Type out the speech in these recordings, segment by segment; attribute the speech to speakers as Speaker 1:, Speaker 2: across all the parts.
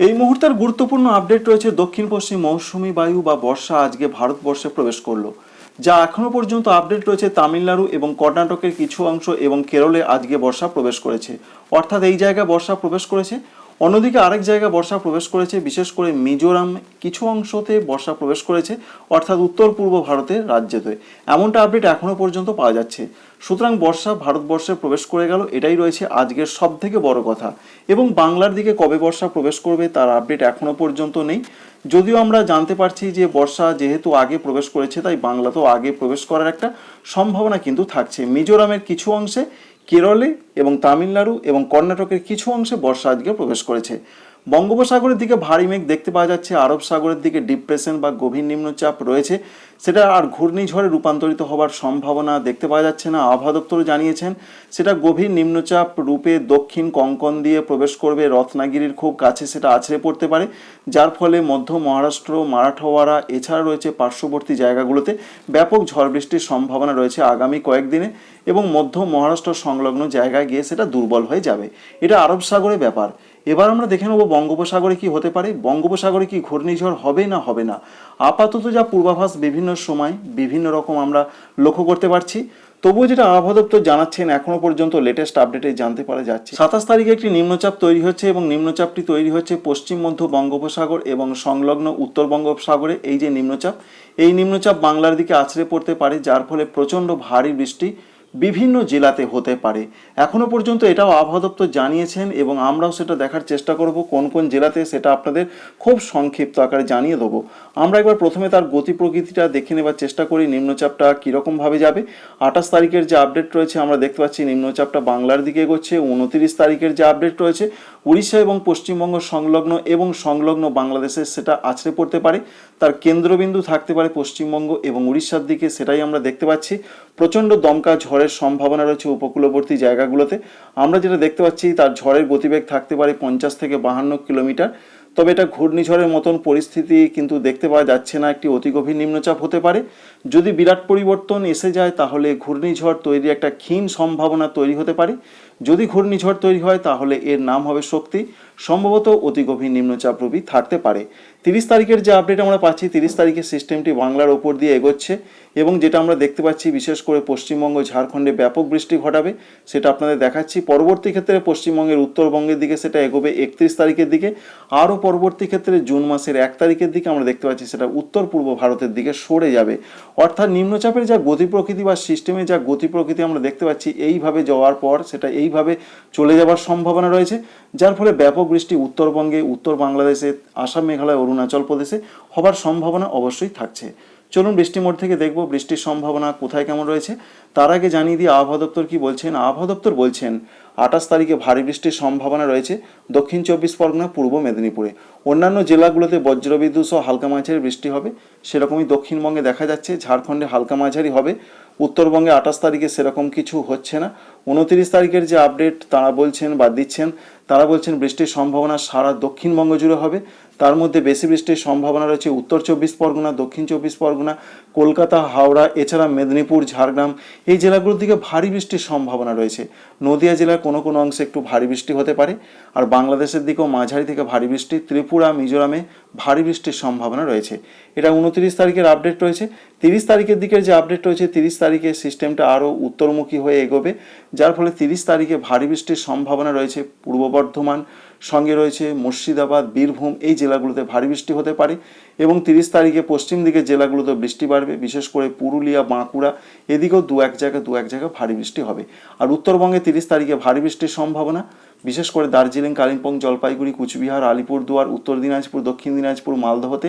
Speaker 1: এই মুহূর্তের গুরুত্বপূর্ণ আপডেট রয়েছে দক্ষিণ পশ্চিম মৌসুমী বায়ু বা বর্ষা। আজকে ভারতবর্ষে প্রবেশ করল। যা এখনও পর্যন্ত আপডেট রয়েছে তামিলনাড়ু এবং কর্ণাটকের কিছু অংশ এবং কেরলে আজকে বর্ষা প্রবেশ করেছে। অর্থাৎ এই জায়গায় বর্ষা প্রবেশ করেছে। অন্যদিকে আরেক জায়গায় বর্ষা প্রবেশ করেছে, বিশেষ করে মিজোরাম। কিছু অংশতে বর্ষা প্রবেশ করেছে, অর্থাৎ উত্তর পূর্ব ভারতের রাজ্যতে। এমনটা আপডেট এখনও পর্যন্ত পাওয়া যাচ্ছে। সুতরাং বর্ষা ভারতবর্ষে প্রবেশ করে গেল, এটাই রয়েছে আজকের সব থেকে বড় কথা। এবং বাংলার দিকে কবে বর্ষা প্রবেশ করবে তার আপডেট এখনও পর্যন্ত নেই। যদিও আমরা জানতে পারছি যে বর্ষা যেহেতু আগে প্রবেশ করেছে, তাই বাংলাতেও আগে প্রবেশ করার একটা সম্ভাবনা কিন্তু থাকছে। মিজোরামের কিছু অংশে, কেরলে এবং তামিলনাড়ু এবং কর্ণাটকের কিছু অংশে বর্ষা আজকে প্রবেশ করেছে। বঙ্গোপসাগরের দিকে ভারী মেঘ দেখতে পাওয়া যাচ্ছে, আরব সাগরের দিকে ডিপ্রেশন বা গভীর নিম্নচাপ রয়েছে। সেটা আর ঘূর্ণিঝড়ে রূপান্তরিত হওয়ার সম্ভাবনা দেখতে পাওয়া যাচ্ছে না, আবহাওয়া দপ্তর জানিয়েছেন। সেটা গভীর নিম্নচাপ রূপে দক্ষিণ কঙ্কন দিয়ে প্রবেশ করবে, রত্নাগিরির খুব কাছে সেটা আছড়ে পড়তে পারে। যার ফলে মধ্য মহারাষ্ট্র, মারাঠওয়াড়া, এছাড়া রয়েছে পার্শ্ববর্তী জায়গাগুলোতে ব্যাপক ঝড় বৃষ্টির সম্ভাবনা রয়েছে আগামী কয়েকদিনে। এবং মধ্য মহারাষ্ট্র সংলগ্ন জায়গায় গিয়ে সেটা দুর্বল হয়ে যাবে। এটা আরব সাগরের ব্যাপার। এবার আমরা দেখে নেব বঙ্গোপসাগরে কি হতে পারে। বঙ্গোপসাগরে কি ঘূর্ণিঝড় হবে না হবে না। আপাতত যা পূর্বাভাস বিভিন্ন সময় বিভিন্ন রকম আমরা লক্ষ্য করতে পারছি। তবুও যেটা আবহাওয়া দপ্তর জানাচ্ছেন, এখনও পর্যন্ত লেটেস্ট আপডেটে জানতে পারা যাচ্ছে। সাতাশ তারিখে একটি নিম্নচাপ তৈরি হচ্ছে এবং নিম্নচাপটি তৈরি হচ্ছে পশ্চিম মধ্য বঙ্গোপসাগর এবং সংলগ্ন উত্তর বঙ্গোপসাগরে। এই যে নিম্নচাপ, এই নিম্নচাপ বাংলার দিকে আছড়ে পড়তে পারে, যার ফলে প্রচণ্ড ভারী বৃষ্টি বিভিন্ন জেলাতে হতে পারে। এখনও পর্যন্ত এটাও আবহাওয়া দপ্তর জানিয়েছেন এবং আমরাও সেটা দেখার চেষ্টা করব কোন কোন জেলাতে সেটা আপনাদের খুব সংক্ষিপ্ত আকারে জানিয়ে দেবো। আমরা একবার প্রথমে তার গতি প্রকৃতিটা দেখে নেবার চেষ্টা করি, নিম্নচাপটা কীরকমভাবে যাবে। আঠাশ তারিখের যে আপডেট রয়েছে, আমরা দেখতে পাচ্ছি নিম্নচাপটা বাংলার দিকে এগোচ্ছে, উনতিরিশ তারিখের যে আপডেট রয়েছে, উড়িষ্যা এবং পশ্চিমবঙ্গ সংলগ্ন এবং সংলগ্ন বাংলাদেশে সেটা আছড়ে পড়তে পারে। তার কেন্দ্রবিন্দু থাকতে পারে পশ্চিমবঙ্গ এবং উড়িষ্যার দিকে, সেটাই আমরা দেখতে পাচ্ছি। প্রচণ্ড দমকা ঝড়ের সম্ভাবনা রয়েছে উপকূলবর্তী জায়গাগুলোতে। আমরা যেটা দেখতে পাচ্ছি, তার ঝড়ের গতিবেগ থাকতে পারে পঞ্চাশ থেকে বাহান্ন কিলোমিটার। তবে এটা ঘূর্ণিঝড়ের মতন পরিস্থিতি কিন্তু দেখতে পাওয়া যাচ্ছে না, একটি অতি গভীর নিম্নচাপ হতে পারে। যদি বিরাট পরিবর্তন এসে যায়, তাহলে ঘূর্ণিঝড় তৈরি একটা ক্ষীণ সম্ভাবনা তৈরি হতে পারে। যদি ঘূর্ণিঝড় তৈরি হয়, তাহলে এর নাম হবে শক্তি। সম্ভবত অতি গভীর নিম্নচাপ রূপী থাকতে পারে। তিরিশ তারিখের যে আপডেট আমরা পাচ্ছি, তিরিশ তারিখের সিস্টেমটি বাংলার ওপর দিয়ে এগোচ্ছে এবং যেটা আমরা দেখতে পাচ্ছি, বিশেষ করে পশ্চিমবঙ্গ, ঝাড়খণ্ডে ব্যাপক বৃষ্টি ঘটাবে, সেটা আপনাদের দেখাচ্ছি। পরবর্তী ক্ষেত্রে পশ্চিমবঙ্গের উত্তরবঙ্গের দিকে সেটা এগোবে একত্রিশ তারিখের দিকে। আরও পরবর্তী ক্ষেত্রে জুন মাসের এক তারিখের দিকে আমরা দেখতে পাচ্ছি, সেটা উত্তর পূর্ব ভারতের দিকে সরে যাবে। অর্থাৎ নিম্নচাপের যা গতি প্রকৃতি বা সিস্টেমে যা গতি প্রকৃতি আমরা দেখতে পাচ্ছি, এইভাবে যাওয়ার পর সেটা এইভাবে চলে যাওয়ার সম্ভাবনা রয়েছে, যার ফলে ব্যাপক বৃষ্টি উত্তরবঙ্গে, উত্তর বাংলাদেশে, আসাম, মেঘালয়, অরুণাচল প্রদেশে হবার সম্ভাবনা অবশ্যই থাকছে। চলুন বৃষ্টি মোড় থেকে দেখব বৃষ্টির সম্ভাবনা কোথায় কেমন রয়েছে। তার আগে জানিয়ে দিয়ে আবহাওয়া দপ্তর কি বলছেন? আবহাওয়া দপ্তর বলছেন, আঠাশ তারিখে ভারী বৃষ্টির সম্ভাবনা রয়েছে দক্ষিণ চব্বিশ পরগনা, পূর্ব মেদিনীপুরে। অন্যান্য জেলাগুলোতে বজ্রবিদ্যুৎ সহ হালকা মাঝারি বৃষ্টি হবে, সেরকমই দক্ষিণবঙ্গে দেখা যাচ্ছে, ঝাড়খণ্ডে হালকা মাঝারি হবে। উত্তরবঙ্গে আঠাশ তারিখে সেরকম কিছু হচ্ছে না। উনতিরিশ তারিখের যে আপডেট তারা বলছেন বা দিচ্ছেন, তারা বলছেন বৃষ্টির সম্ভাবনা সারা দক্ষিণবঙ্গ জুড়ে হবে। তার মধ্যে বেশি বৃষ্টির সম্ভাবনা রয়েছে উত্তর চব্বিশ পরগনা, দক্ষিণ চব্বিশ পরগনা, কলকাতা, হাওড়া, এছাড়া মেদিনীপুর, ঝাড়গ্রাম। এই জেলাগুলোর দিকে ভারী বৃষ্টির সম্ভাবনা রয়েছে। নদিয়া জেলার কোনো কোনো অংশে একটু ভারী বৃষ্টি হতে পারে। আর বাংলাদেশের দিকেও মাঝারি থেকে ভারী বৃষ্টি, ত্রিপুরা, মিজোরামে ভারী বৃষ্টির সম্ভাবনা রয়েছে। এটা উনত্রিশ তারিখের আপডেট রয়েছে। তিরিশ তারিখের দিকের যে আপডেট রয়েছে, তিরিশ তারিখে সিস্টেমটা আরও উত্তরমুখী হয়ে এগোবে। যার ফলে তিরিশ তারিখে ভারী বৃষ্টির সম্ভাবনা রয়েছে পূর্ব বর্ধমান, সঙ্গে রয়েছে মুর্শিদাবাদ, বীরভূম, এই জেলাগুলোতে ভারী বৃষ্টি হতে পারে এবং তিরিশ তারিখে পশ্চিম দিকে জেলাগুলোতে বৃষ্টি বাড়বে, বিশেষ করে পুরুলিয়া, বাঁকুড়া, এদিকেও দু এক জায়গায় দু এক জায়গায় ভারী বৃষ্টি হবে। আর উত্তরবঙ্গে তিরিশ তারিখে ভারী বৃষ্টির সম্ভাবনা বিশেষ করে দার্জিলিং, কালিম্পং, জলপাইগুড়ি, কুচবিহার, আলিপুরদুয়ার, উত্তর দিনাজপুর, দক্ষিণ দিনাজপুর, মালদহতে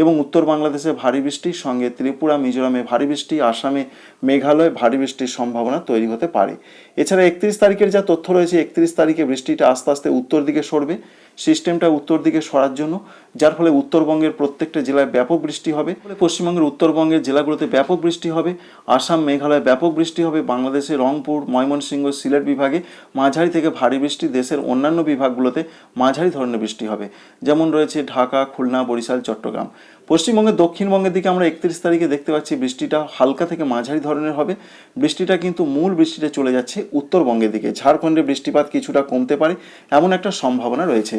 Speaker 1: এবং উত্তর বাংলাদেশে ভারী বৃষ্টির সঙ্গে ত্রিপুরা, মিজোরামে ভারী বৃষ্টি, আসামে মেঘালয় ভারী বৃষ্টির সম্ভাবনা তৈরি হতে পারে। এছাড়া একত্রিশ তারিখের যা তথ্য রয়েছে, একত্রিশ তারিখে বৃষ্টিটা আস্তে আস্তে উত্তর দিকে সরবে। সিস্টেমটা উত্তর দিকে সরার জন্য যার ফলে উত্তরবঙ্গের প্রত্যেকটা জেলায় ব্যাপক বৃষ্টি হবে। পশ্চিমবঙ্গের উত্তরবঙ্গের জেলাগুলোতে ব্যাপক বৃষ্টি হবে। আসাম মেঘালয়ে ব্যাপক বৃষ্টি হবে। বাংলাদেশে রংপুর ময়মনসিংহ সিলেট বিভাগে মাঝারি থেকে ভারী বৃষ্টি। দেশের অন্যান্য বিভাগগুলোতে মাঝারি ধরনের বৃষ্টি হবে। যেমন রয়েছে ঢাকা খুলনা বরিশাল চট্টগ্রাম। পশ্চিমবঙ্গের, দক্ষিণবঙ্গের দিকে আমরা একত্রিশ তারিখে দেখতে পাচ্ছি বৃষ্টিটা হালকা থেকে মাঝারি ধরনের হবে। বৃষ্টিটা কিন্তু মূল বৃষ্টিটা চলে যাচ্ছে উত্তরবঙ্গের দিকে। ঝাড়খণ্ডে বৃষ্টিপাত কিছুটা কমতে পারে, এমন একটা সম্ভাবনা রয়েছে।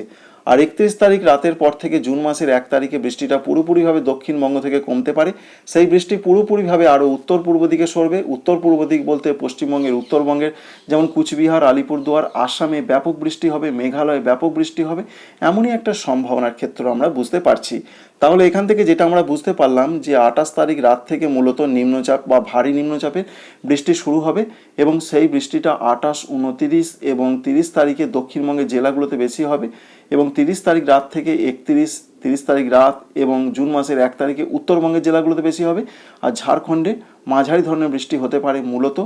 Speaker 1: আর একত্রিশ তারিখ রাতের পর থেকে জুন মাসের এক তারিখে বৃষ্টিটা পুরোপুরিভাবে দক্ষিণবঙ্গ থেকে কমতে পারে। সেই বৃষ্টি পুরোপুরিভাবে আরও উত্তর পূর্ব দিকে সরবে। উত্তর পূর্ব দিক বলতে পশ্চিমবঙ্গের উত্তরবঙ্গের, যেমন কুচবিহার, আলিপুরদুয়ার, আসামে ব্যাপক বৃষ্টি হবে, মেঘালয়ে ব্যাপক বৃষ্টি হবে, এমনই একটা সম্ভাবনার ক্ষেত্র আমরা বুঝতে পারছি। তাহলে এখান থেকে যেটা আমরা বুঝতে পারলাম যে আঠাশ তারিখ রাত থেকে মূলত নিম্নচাপ বা ভারী নিম্নচাপের বৃষ্টি শুরু হবে এবং সেই বৃষ্টিটা আঠাশ, উনতিরিশ এবং তিরিশ তারিখে দক্ষিণবঙ্গের জেলাগুলোতে বেশি হবে। এবং তিরিশ তারিখ রাত থেকে একত্রিশ, তিরিশ তারিখ রাত এবং জুন মাসের এক তারিখে উত্তরবঙ্গের জেলাগুলোতে বেশি হবে। আর ঝাড়খণ্ডে মাঝারি ধরনের বৃষ্টি হতে পারে মূলত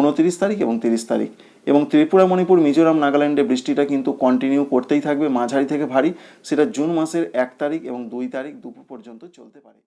Speaker 1: উনতিরিশ তারিখ এবং তিরিশ তারিখ। এবং ত্রিপুরা, মণিপুর, মিজোরাম, নাগাল্যান্ডে বৃষ্টিটা কিন্তু কন্টিনিউ করতেই থাকবে, মাঝারি থেকে ভারী। সেটা জুন মাসের এক তারিখ এবং দুই তারিখ দুপুর পর্যন্ত চলতে পারে।